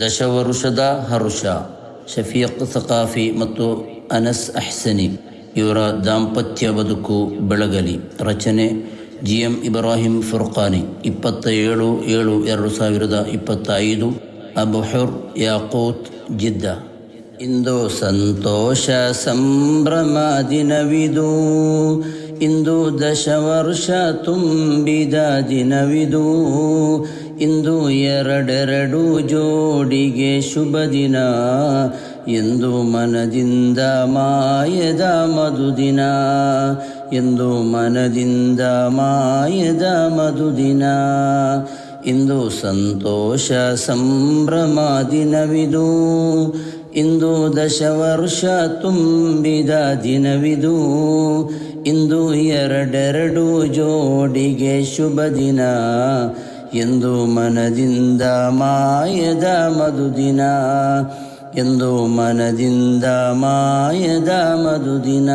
ದಶವರುಷದ ಹರುಷ, ಶಫೀಕ್ ಸಕಾಫಿ ಮತ್ತು ಅನಸ್ ಅಹ್ಸನಿ. ಇವರ ದಾಂಪತ್ಯ ಬದುಕು ಬೆಳಗಲಿ. ರಚನೆ ಜಿ ಎಂ ಇಬ್ರಾಹಿಂ ಫುರ್ಖಾನಿ. ಇಪ್ಪತ್ತ ಏಳು ಏಳು ಎರಡು ಸಾವಿರದ ಇಪ್ಪತ್ತೈದು, ಅಬುಹುರ್ ಯಾಕೂತ್ ಜಿದ್ದ. ಇಂದು ಸಂತೋಷ ಸಂಭ್ರಮ ದಿನವಿದು ಇಂದು ದಶವರ್ಷ ತುಂಬಿದ ದಿನವಿದು. ಇಂದು ಎರಡೆರಡು ಜೋಡಿಗೆ ಶುಭ ದಿನ. ಎಂದು ಮನದಿಂದ ಮಾಯದ ಮಧುದಿನ ಎಂದು ಮನದಿಂದ ಮಾಯದ ಮಧುದಿನ ಇಂದು ಸಂತೋಷ ಸಂಭ್ರಮ ದಿನವಿದು. ಇಂದು ದಶ ವರ್ಷ ತುಂಬಿದ ದಿನವಿದು. ಇಂದು ಎರಡೆರಡು ಜೋಡಿಗೆ ಶುಭ ದಿನ. ಎಂದು ಮನದಿಂದ ಮಾಯದ ಮಧುದಿನ. ಎಂದು ಮನದಿಂದ ಮಾಯದ ಮಧುದಿನ.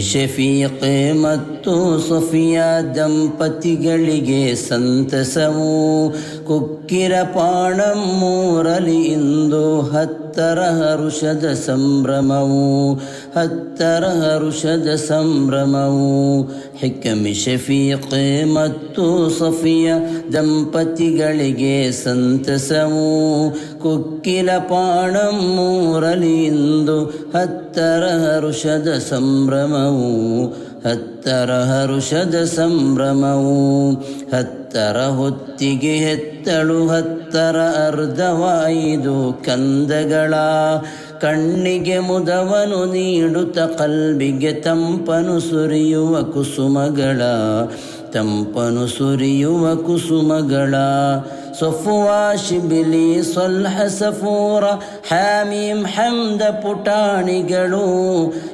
ಶಫೀಕ್ ಮತ್ತು ಸೊಫಿಯಾ ದಂಪತಿಗಳಿಗೆ ಸಂತಸವು. ಕುಕ್ಕಿರ ಮೂರಲಿ ಇಂದು ಹತ್ತರ ಹರುಷದ ಸಂಭ್ರಮವು. ಹತ್ತರ ಹರುಷದ ಸಂಭ್ರಮವು. ಶಫೀಕ್ ಮತ್ತು ಸೊಫಿಯಾ ದಂಪತಿಗಳಿಗೆ ಸಂತಸವು. ಕುಕ್ಕಿಲ ಪಾಣಮ್ಮೂರಲಿ ಇಂದು ಹತ್ತರ ಹರುಷದ ಸಂಭ್ರಮವು, ಹತ್ತರ ಹರುಷದ ಸಂಭ್ರಮವು, ಹತ್ತರ ಹೊತ್ತಿಗೆ ಹೆತ್ತಳು ಹತ್ತರ ಅರ್ಧವಾಯಿದು ಕಂದಗಳ. ಕಣ್ಣಿಗೆ ಮುದವನು ನೀಡುತ್ತ ಕಲ್ಬಿಗೆ ತಂಪನು ಸುರಿಯುವ ಕುಸುಮಗಳ, ತಂಪನು ಸುರಿಯುವ ಕುಸುಮಗಳ. ಸೊಫುವಾ ಶಿಬಿಲಿ ಸೊಲ್ಹ ಸಫೂರ ಹ್ಯಾಮೀಂ ಹಮ್ದ ಪುಟಾಣಿಗಳು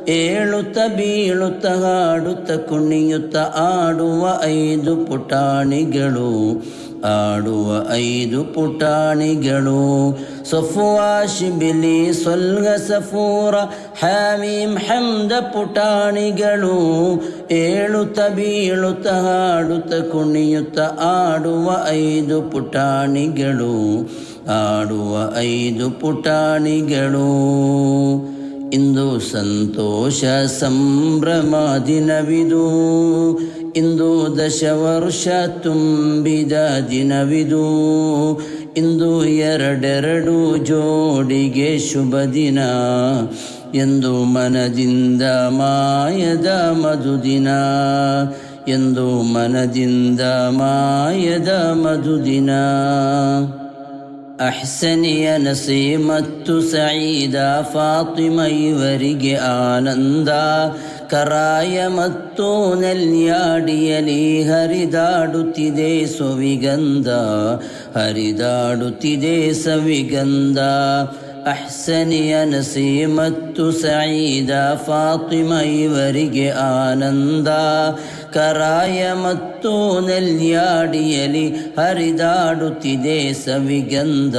ಏಳುತ್ತ ಬೀಳುತ್ತ ಹಾಡುತ್ತ ಕುಣಿಯುತ್ತ ಆಡುವ ಐದು ಪುಟಾಣಿಗಳು. ಆಡುವ ಐದು ಪುಟಾಣಿಗಳು. ಸಫುವಾ ಶಿಬಿಲಿ ಸೊಲ್ಗ ಸಫೂರ ಹ್ಯಾಮೀಂ ಹಮ್ದ ಪುಟಾಣಿಗಳು. ಏಳುತ್ತ ಬೀಳುತ್ತ ಹಾಡುತ್ತ ಕುಣಿಯುತ್ತ ಆಡುವ ಐದು ಪುಟಾಣಿಗಳು. ಆಡುವ ಐದು ಪುಟಾಣಿಗಳು. ಇಂದು ಸಂತೋಷ ಸಂಭ್ರಮ ದಿನವಿದು. ಇಂದು ದಶ ವರ್ಷ ತುಂಬಿದ ದಿನವಿದು. ಇಂದು ಎರಡೆರಡು ಜೋಡಿಗೆ ಶುಭ ದಿನ. ಎಂದು ಮನದಿಂದ ಮಾಯದ ಮಧುದಿನ. ಎಂದು ಮನದಿಂದ ಮಾಯದ ಮಧುದಿನ. ಅಹ್ಸನಿಯ ನಸಿ ಮತ್ತು ಸঈದ ಫಾತಿಮ ಇವರಿಗೆ ಆನಂದ ಕರಾಯ ಮತ್ತು ನೆಲ್ಯಾಡಿಯಲಿ ಹರಿದಾಡುತ್ತಿದೆ ಸೊವಿಗಂಧ ಹರಿದಾಡುತ್ತಿದೆ ಸವಿಗಂಧ ಅಹ್ಸನಿಯ ನಸಿ ಮತ್ತು ಸঈದ ಫಾತಿಮ ಇವರಿಗೆ ಆನಂದ ಕರಾಯ ಮತ್ತು ನೆಲ್ಯಾಡಿಯಲಿ ಹರಿದಾಡುತ್ತಿದೆ ಸವಿಗಂಧ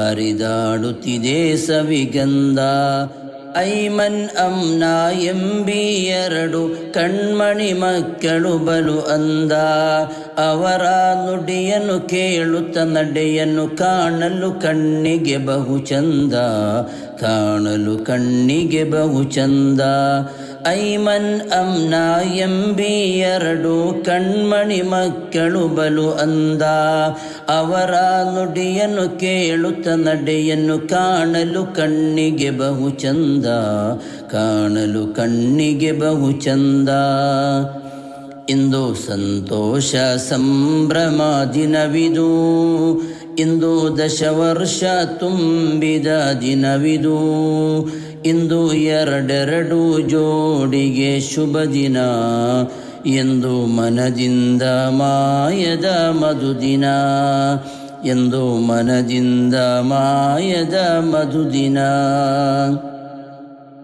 ಹರಿದಾಡುತ್ತಿದೆ ಸವಿಗಂಧ. ಐಮನ್ ಅಮ್ನ ಎಂಬಿ ಎರಡು ಕಣ್ಮಣಿ ಮಕ್ಕಳು ಬಲು ಅಂದ. ಅವರ ನುಡಿಯನ್ನು ಕೇಳುತ್ತ ನಡೆಯನ್ನು ಕಾಣಲು ಕಣ್ಣಿಗೆ ಬಹು ಚಂದ ಕಾಣಲು ಕಣ್ಣಿಗೆ ಬಹು ಚಂದ ಐಮನ್ ಅಮ್ನ ಎಂಬಿ ಎರಡು ಕಣ್ಮಣಿ ಮಕ್ಕಳು ಬಲು ಅಂದ. ಅವರ ನುಡಿಯನ್ನು ಕೇಳುತ್ತ ನಡೆಯನ್ನು ಕಾಣಲು ಕಣ್ಣಿಗೆ ಬಹು ಚಂದ. ಕಾಣಲು ಕಣ್ಣಿಗೆ ಬಹು ಚಂದ. ಇಂದು ಸಂತೋಷ ಸಂಭ್ರಮ ದಿನವಿದು ಇಂದು ದಶವರ್ಷ ತುಂಬಿದ ದಿನವಿದು. ಇಂದು ಎರಡೆರಡು ಜೋಡಿಗೆ ಶುಭ ದಿನ. ಎಂದು ಮನದಿಂದ ಮಾಯದ ಮಧುದಿನ ಎಂದು ಮನದಿಂದ ಮಾಯದ ಮಧುದಿನ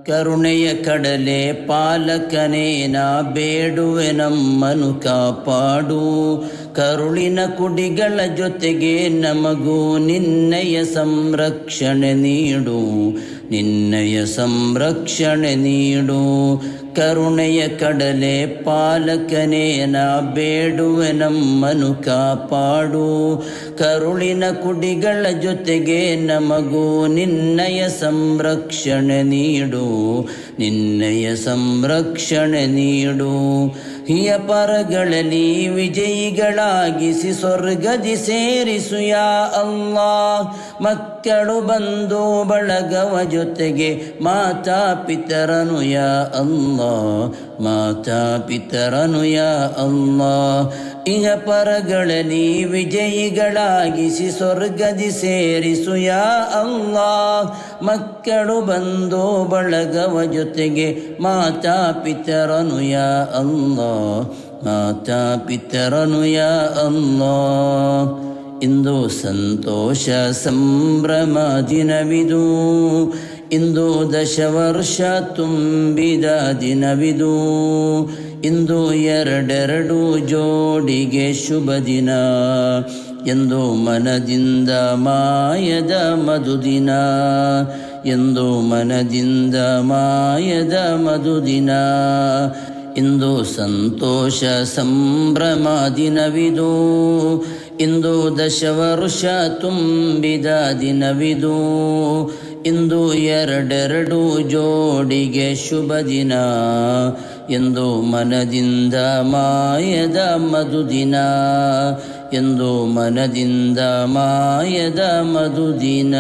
ಕರುಣೆಯ ಕಡಲೆ ಪಾಲಕನೇನ ಬೇಡುವೆ ನಮ್ಮನು ಕಾಪಾಡು. ಕರುಳಿನ ಕುಡಿಗಳ ಜೊತೆಗೆ ನಮಗೂ ನಿನ್ನಯ ಸಂರಕ್ಷಣೆ ನೀಡು. ನಿನ್ನಯ ಸಂರಕ್ಷಣೆ ನೀಡು. ಕರುಣೆಯ ಕಡಲೆ ಪಾಲಕನೇ, ನಾ ಬೇಡುವೆ ನಮ್ಮನು ಕಾಪಾಡು. ಕರುಳಿನ ಕುಡಿಗಳ ಜೊತೆಗೆ ನಮಗೂ ನಿನ್ನಯ ಸಂರಕ್ಷಣೆ ನೀಡು. ನಿನ್ನಯ ಸಂರಕ್ಷಣೆ ನೀಡು. ಹಿಯ ಪರಗಳಲ್ಲಿ ವಿಜಯಿಗಳಾಗಿಸಿ ಸ್ವರ್ಗದಿ ಸೇರಿಸು ಯಾ ಅಲ್ಲಾ ಮಕ್ಕಳು ಬಂದು ಬಳಗವ ಜೊತೆಗೆ ಮಾತಾ ಪಿತರನು ಯಾ ಅಲ್ಲಾ ಮಾತಾ ಪಿತರನು ಯಾ ಅಲ್ಲಾ ಇಹ ನೀ ವಿಜಯಿಗಳಾಗಿಸಿ ಸ್ವರ್ಗದಿ ಸೇರಿಸು ಯಾ ಅಲ್ಲಾ ಮಕ್ಕಳು ಬಂದು ಬಳಗವ ಜೊತೆಗೆ ಮಾತಾ ಪಿತರನು ಯಾ ಅಲ್ಲಾ ಮಾತಾ ಪಿತರನು ಯಾ ಅಲ್ಲಾ ಇಂದು ಸಂತೋಷ ಸಂಭ್ರಮ ದಿನವಿದು. ಇಂದು ದಶ ವರ್ಷ ತುಂಬಿದ ದಿನವಿದು. ಇಂದು ಎರಡೆರಡು ಜೋಡಿಗೆ ಶುಭ ದಿನ. ಎಂದು ಮನದಿಂದ ಮಾಯದ ಮಧುದಿನ ಎಂದು ಮನದಿಂದ ಮಾಯದ ಮಧುದಿನ ಇಂದು ಸಂತೋಷ ಸಂಭ್ರಮ ದಿನವಿದು. ಇಂದು ದಶ ವರ್ಷ ತುಂಬಿದ ದಿನವಿದು. ಇಂದು ಎರಡೆರಡು ಜೋಡಿಗೆ ಶುಭ ದಿನ. ಎಂದು ಮನದಿಂದ ಮಾಯದ ಮಧುದಿನ ಎಂದು ಮನದಿಂದ ಮಾಯದ ಮಧುದಿನ